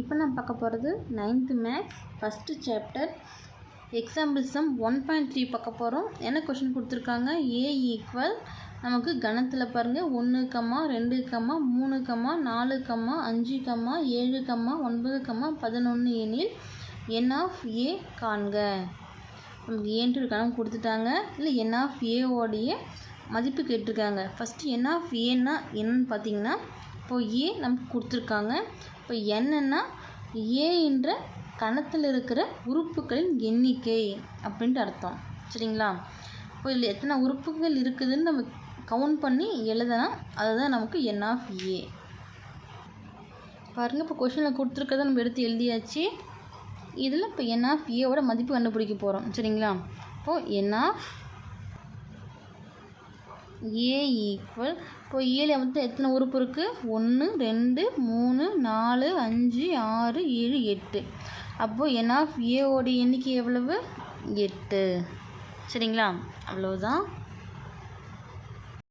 இப்போ நான் பார்க்க போகிறது ninth maths first chapter example sum one point three பார்க்க போகிறோம். என்ன கொஷின் கொடுத்துருக்காங்க? ஏ ஈக்குவல் நமக்கு கணத்தில் பாருங்கள் ஒன்று கம்மா ரெண்டு கம்மா மூணு கம்மா நாலு கம்மா அஞ்சு கம்மா ஏழு கம்மா ஒன்பது கம்மா பதினொன்று எனில் என் ஆஃப் ஏ காண்க. நமக்கு ஏன்ட்டு ஒரு கணக்கு கொடுத்துட்டாங்க. இல்லை என் ஆஃப் ஏவோடைய மதிப்பு கேட்டிருக்காங்க. ஃபஸ்ட்டு என் ஆஃப் ஏன்னா என்னன்னு பார்த்தீங்கன்னா இப்போ ஏ நமக்கு கொடுத்துருக்காங்க. இப்போ என்னென்னா ஏ என்ற கணத்தில் இருக்கிற உறுப்புகளின் எண்ணிக்கை அப்படின்ட்டு அர்த்தம். சரிங்களா? இப்போ இதில் எத்தனை உறுப்புகள் இருக்குதுன்னு நம்ம கவுண்ட் பண்ணி எழுதலாம் அதுதான் நமக்கு என் ஆஃப் ஏ பாருங்கள் இப்போ கொஷனில் கொடுத்துருக்கறத நம்ம எடுத்து எழுதியாச்சு. இதில் இப்போ என் ஆஃப் ஏவோட மதிப்பு கண்டுபிடிக்க போகிறோம் சரிங்களா? இப்போது என் ஆஃப் ஏ ஈக்குவல் இப்போ ஏழு வந்து எத்தனை உறுப்பு இருக்குது ஒன்று ரெண்டு மூணு நாலு அஞ்சு ஆறு ஏழு எட்டு. அப்போது என் ஆஃப் ஏவோடைய எண்ணிக்கை எவ்வளவு? எட்டு. சரிங்களா? அவ்வளோதான்